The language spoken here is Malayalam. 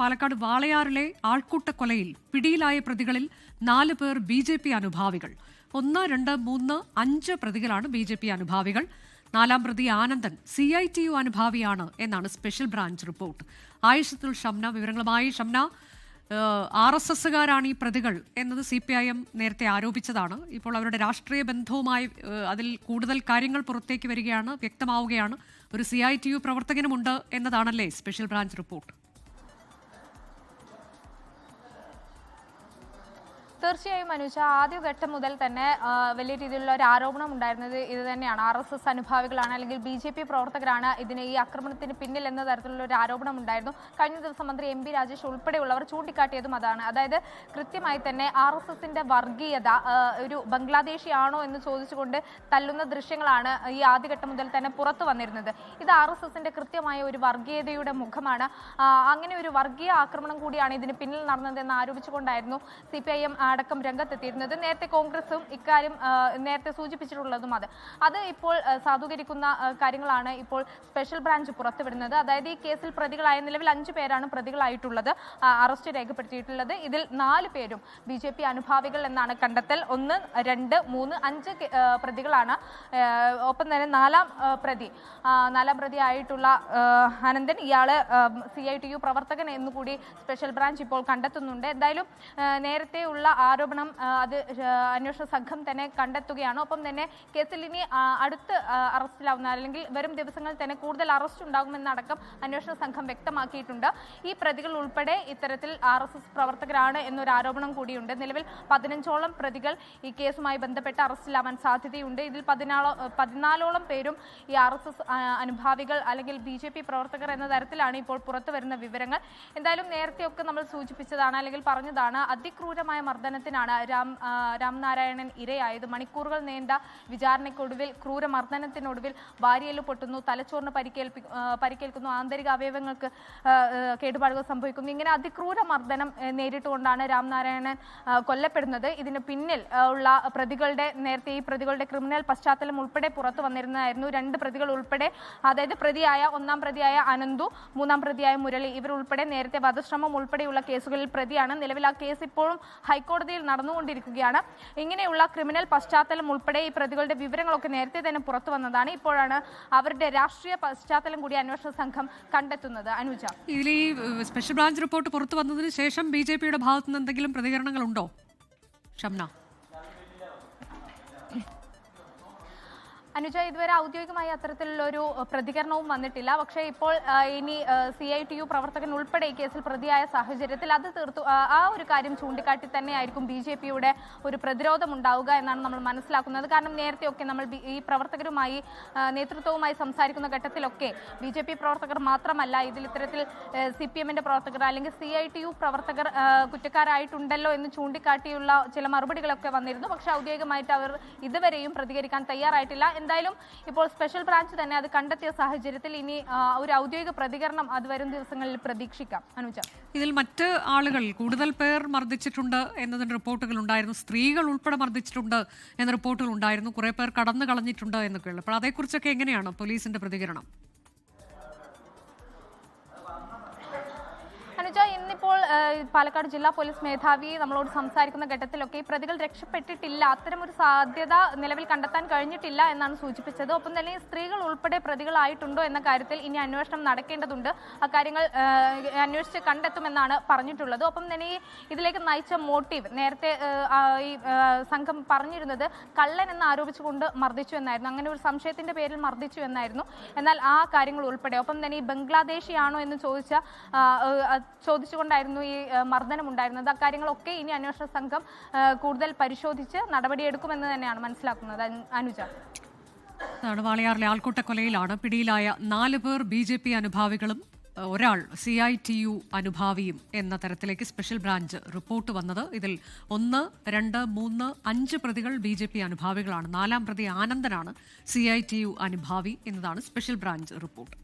പാലക്കാട് വാളയാറിലെ ആൾക്കൂട്ടക്കൊലയിൽ പിടിയിലായ പ്രതികളിൽ നാല് പേർ ബി ജെ പി അനുഭാവികൾ. ഒന്ന് രണ്ട് മൂന്ന് അഞ്ച് പ്രതികളാണ് ബി ജെ പി അനുഭാവികൾ. നാലാം പ്രതി Anandan C I T U അനുഭാവിയാണ് എന്നാണ് special branch report. Ayishathul Shamna വിവരങ്ങളുമായി ഷംന. ആർ എസ് എസ്സുകാരാണ് ഈ പ്രതികൾ എന്നത് സി പി ഐ എം നേരത്തെ ആരോപിച്ചതാണ്. ഇപ്പോൾ അവരുടെ രാഷ്ട്രീയ ബന്ധവുമായി അതിൽ കൂടുതൽ കാര്യങ്ങൾ പുറത്തേക്ക് വരികയാണ് വ്യക്തമാവുകയാണ്. ഒരു സി ഐ ടി യു പ്രവർത്തകനുമുണ്ട് എന്നതാണല്ലേ സ്പെഷ്യൽ ബ്രാഞ്ച് റിപ്പോർട്ട്. തീർച്ചയായും അനുജ ആദ്യഘട്ടം മുതൽ തന്നെ വലിയ രീതിയിലുള്ള ഒരു ആരോപണം ഉണ്ടായിരുന്നത് ഇത് തന്നെയാണ്. ആർ എസ് എസ് അനുഭാവികളാണ് അല്ലെങ്കിൽ ബി ജെ പി പ്രവർത്തകരാണ് ഇതിന് ഈ ആക്രമണത്തിന് പിന്നിൽ എന്ന തരത്തിലുള്ള ഒരു ആരോപണം ഉണ്ടായിരുന്നു. കഴിഞ്ഞ ദിവസം മന്ത്രി എം പി രാജേഷ് ഉൾപ്പെടെയുള്ളവർ ചൂണ്ടിക്കാട്ടിയതും അതാണ്. അതായത് കൃത്യമായി തന്നെ ആർ എസ് എസിന്റെ വർഗീയത ഒരു ബംഗ്ലാദേശി ആണോ എന്ന് ചോദിച്ചുകൊണ്ട് തല്ലുന്ന ദൃശ്യങ്ങളാണ് ഈ ആദ്യഘട്ടം മുതൽ തന്നെ പുറത്തു വന്നിരുന്നത്. ഇത് ആർ എസ് എസിന്റെ കൃത്യമായ ഒരു വർഗീയതയുടെ മുഖമാണ്. അങ്ങനെ ഒരു വർഗീയ ആക്രമണം കൂടിയാണ് ഇതിന് പിന്നിൽ നടന്നതെന്ന് ആരോപിച്ചുകൊണ്ടായിരുന്നു സി പി ഐ എം അടക്കം രംഗത്തെത്തിയിരുന്നത്. നേരത്തെ കോൺഗ്രസും ഇക്കാര്യം നേരത്തെ സൂചിപ്പിച്ചിട്ടുള്ളതും അത്. അത് ഇപ്പോൾ സാധൂകരിക്കുന്ന കാര്യങ്ങളാണ് ഇപ്പോൾ സ്പെഷ്യൽ ബ്രാഞ്ച് പുറത്തുവിടുന്നത്. അതായത് ഈ കേസിൽ പ്രതികളായ നിലവിൽ അഞ്ച് പേരാണ് പ്രതികളായിട്ടുള്ളത് അറസ്റ്റ് രേഖപ്പെടുത്തിയിട്ടുള്ളത്. ഇതിൽ നാല് പേരും ബി ജെ പി അനുഭാവികൾ എന്നാണ് കണ്ടെത്തൽ. ഒന്ന് രണ്ട് മൂന്ന് അഞ്ച് പ്രതികളാണ്. ഒപ്പം തന്നെ നാലാം പ്രതി നാലാം പ്രതി ആയിട്ടുള്ള അനന്തൻ. ഇയാൾ സി ഐ ടി യു പ്രവർത്തകൻ എന്നുകൂടി സ്പെഷ്യൽ ബ്രാഞ്ച് ഇപ്പോൾ കണ്ടെത്തുന്നുണ്ട്. എന്തായാലും നേരത്തെയുള്ള ആരോപണം അത് അന്വേഷണ സംഘം തന്നെ കണ്ടെത്തുകയാണ്. ഒപ്പം തന്നെ കേസിൽ ഇനി അടുത്ത് അറസ്റ്റിലാവുന്ന അല്ലെങ്കിൽ വരും ദിവസങ്ങളിൽ തന്നെ കൂടുതൽ അറസ്റ്റ് ഉണ്ടാകുമെന്നടക്കം അന്വേഷണ സംഘം വ്യക്തമാക്കിയിട്ടുണ്ട്. ഈ പ്രതികൾ ഉൾപ്പെടെ ഇത്തരത്തിൽ ആർ എസ് എസ് പ്രവർത്തകരാണ് എന്നൊരു ആരോപണം കൂടിയുണ്ട്. നിലവിൽ പതിനഞ്ചോളം പ്രതികൾ ഈ കേസുമായി ബന്ധപ്പെട്ട് അറസ്റ്റിലാവാൻ സാധ്യതയുണ്ട്. ഇതിൽ പതിനാളോ പതിനാലോളം പേരും ഈ ആർ എസ് എസ് അനുഭാവികൾ അല്ലെങ്കിൽ ബി ജെ പി പ്രവർത്തകർ എന്ന തരത്തിലാണ് ഇപ്പോൾ പുറത്തു വരുന്ന വിവരങ്ങൾ. എന്തായാലും നേരത്തെയൊക്കെ നമ്മൾ സൂചിപ്പിച്ചതാണ് അല്ലെങ്കിൽ പറഞ്ഞതാണ് അതിക്രൂരമായ മർദ്ദനത്തിനാണ്. രാം രാംനാരായണൻ ഇരയായത്. മണിക്കൂറുകൾ നീണ്ട വിചാരണയ്ക്കൊടുവിൽ ക്രൂരമർദ്ദനത്തിനൊടുവിൽ വാരിയൽ പൊട്ടുന്നു. തലച്ചോറിന് പരിക്കേൽപ്പി പരിക്കേൽക്കുന്നു. ആന്തരിക അവയവങ്ങൾക്ക് കേടുപാടുകൾ സംഭവിക്കുന്നു. ഇങ്ങനെ അതിക്രൂര മർദ്ദനം നേരിട്ടുകൊണ്ടാണ് രാംനാരായണൻ കൊല്ലപ്പെടുന്നത്. ഇതിന് പിന്നിൽ ഉള്ള പ്രതികളുടെ നേരത്തെ ഈ പ്രതികളുടെ ക്രിമിനൽ പശ്ചാത്തലം ഉൾപ്പെടെ പുറത്തു വന്നിരുന്നതായിരുന്നു. രണ്ട് പ്രതികൾ ഉൾപ്പെടെ അതായത് പ്രതിയായ ഒന്നാം പ്രതിയായ അനന്തു മൂന്നാം പ്രതിയായ മുരളി ഇവർ ഉൾപ്പെടെ നേരത്തെ വധശ്രമം ഉൾപ്പെടെയുള്ള കേസുകളിൽ പ്രതിയാണ്. നിലവിൽ ആ കേസ് ഇപ്പോഴും ഹൈക്കോടതിയിൽ നടന്നുകൊണ്ടിരിക്കുകയാണ്. ഇങ്ങനെയുള്ള ക്രിമിനൽ പശ്ചാത്തലം ഉൾപ്പെടെ ഈ പ്രതികളുടെ വിവരങ്ങളൊക്കെ നേരത്തെ തന്നെ പുറത്തു വന്നതാണ്. ഇപ്പോഴാണ് അവരുടെ രാഷ്ട്രീയ പശ്ചാത്തലം കൂടി അന്വേഷണ സംഘം കണ്ടെത്തുന്നത്. അനുജ. ഇതിൽ ഈ സ്പെഷ്യൽ ബ്രാഞ്ച് റിപ്പോർട്ട് പുറത്തു വന്നതിന് ശേഷം ബി ജെ പിയുടെ ഭാഗത്തുനിന്ന് എന്തെങ്കിലും പ്രതികരണങ്ങളുണ്ടോ? ഷംന. അനുജ ഇതുവരെ ഔദ്യോഗികമായി അത്തരത്തിലുള്ള ഒരു പ്രതികരണവും വന്നിട്ടില്ല. പക്ഷേ ഇപ്പോൾ ഇനി സി ഐ ടി യു പ്രവർത്തകൻ ഉൾപ്പെടെ ഈ കേസിൽ പ്രതിയായ സാഹചര്യത്തിൽ അത് തീർത്തു ആ, ഒരു കാര്യം ചൂണ്ടിക്കാട്ടി തന്നെയായിരിക്കും ബി ജെ പിയുടെ ഒരു പ്രതിരോധം ഉണ്ടാവുക എന്നാണ് നമ്മൾ മനസ്സിലാക്കുന്നത്. കാരണം നേരത്തെയൊക്കെ നമ്മൾ ഈ പ്രവർത്തകരുമായി നേതൃത്വവുമായി സംസാരിക്കുന്ന ഘട്ടത്തിലൊക്കെ ബി ജെ പി പ്രവർത്തകർ മാത്രമല്ല ഇതിൽ ഇത്തരത്തിൽ സി പി എമ്മിന്റെ പ്രവർത്തകർ അല്ലെങ്കിൽ സി ഐ ടി യു പ്രവർത്തകർ കുറ്റക്കാരായിട്ടുണ്ടല്ലോ എന്ന് ചൂണ്ടിക്കാട്ടിയുള്ള ചില മറുപടികളൊക്കെ വന്നിരുന്നു. പക്ഷേ ഔദ്യോഗികമായിട്ട് അവർ ഇതുവരെയും പ്രതികരിക്കാൻ തയ്യാറായിട്ടില്ല. എന്തായാലും ഇപ്പോൾ സ്പെഷ്യൽ ബ്രാഞ്ച് തന്നെ അത് കണ്ടെത്തിയ സാഹചര്യത്തിൽ ഇനി ഒരു ഔദ്യോഗിക പ്രതികരണം അത് വരും ദിവസങ്ങളിൽ പ്രതീക്ഷിക്കാം. അനുജ. ഇതിൽ മറ്റ് ആളുകൾ കൂടുതൽ പേർ മർദ്ദിച്ചിട്ടുണ്ട് എന്നതിന് റിപ്പോർട്ടുകൾ ഉണ്ടായിരുന്നു. സ്ത്രീകൾ ഉൾപ്പെടെ മർദ്ദിച്ചിട്ടുണ്ട് എന്ന റിപ്പോർട്ടുകൾ ഉണ്ടായിരുന്നു. കുറെ പേർ കടന്നു കളഞ്ഞിട്ടുണ്ട് എന്നൊക്കെയുള്ള. അപ്പോൾ അതേക്കുറിച്ചൊക്കെ എങ്ങനെയാണ് പോലീസിന്റെ പ്രതികരണം? പാലക്കാട് ജില്ലാ പോലീസ് മേധാവി നമ്മളോട് സംസാരിക്കുന്ന ഘട്ടത്തിലൊക്കെ ഈ പ്രതികൾ രക്ഷപ്പെട്ടിട്ടില്ല. അത്തരമൊരു സാധ്യത നിലവിൽ കണ്ടെത്താൻ കഴിഞ്ഞിട്ടില്ല എന്നാണ് സൂചിപ്പിച്ചത്. ഒപ്പം തന്നെ സ്ത്രീകൾ ഉൾപ്പെടെ പ്രതികളായിട്ടുണ്ടോ എന്ന കാര്യത്തിൽ ഇനി അന്വേഷണം നടക്കേണ്ടതുണ്ട്. അക്കാര്യങ്ങൾ അന്വേഷിച്ച് കണ്ടെത്തുമെന്നാണ് പറഞ്ഞിട്ടുള്ളത്. ഒപ്പം തന്നെ ഈ ഇതിലേക്ക് നയിച്ച മോട്ടീവ് നേരത്തെ ഈ സംഘം പറഞ്ഞിരുന്നത് കള്ളൻ എന്ന് ആരോപിച്ചുകൊണ്ട് മർദ്ദിച്ചു എന്നായിരുന്നു. അങ്ങനെ ഒരു സംശയത്തിന്റെ പേരിൽ മർദ്ദിച്ചു എന്നായിരുന്നു. എന്നാൽ ആ കാര്യങ്ങൾ ഉൾപ്പെടെ. ഒപ്പം തന്നെ ഈ ബംഗ്ലാദേശിയാണോ എന്ന് ചോദിച്ച ആ, ആ, ചോദിച്ചുകൊണ്ടായിരുന്നു ഈ മർദ്ദനം ഉണ്ടായിരുന്നത്. അക്കാര്യങ്ങളൊക്കെ ഇനി അന്വേഷണ സംഘം കൂടുതൽ പരിശോധിച്ച് നടപടിയെടുക്കുമെന്ന് തന്നെയാണ് മനസ്സിലാക്കുന്നത്. അനുജ. വാളയാറിലെ ആൾക്കൂട്ടക്കൊലയിലാണ് പിടിയിലായ നാല് പേർ ബി ജെ പി അനുഭാവികളും ഒരാൾ സി ഐ ടി യു അനുഭാവിയും എന്ന തരത്തിലേക്ക് സ്പെഷ്യൽ ബ്രാഞ്ച് റിപ്പോർട്ട് വന്നത്. ഇതിൽ ഒന്ന് രണ്ട് മൂന്ന് അഞ്ച് പ്രതികൾ ബി ജെ പി അനുഭാവികളാണ്. നാലാം പ്രതി ആനന്ദനാണ് സി ഐ ടി യു അനുഭാവി എന്നതാണ് സ്പെഷ്യൽ ബ്രാഞ്ച് റിപ്പോർട്ട്.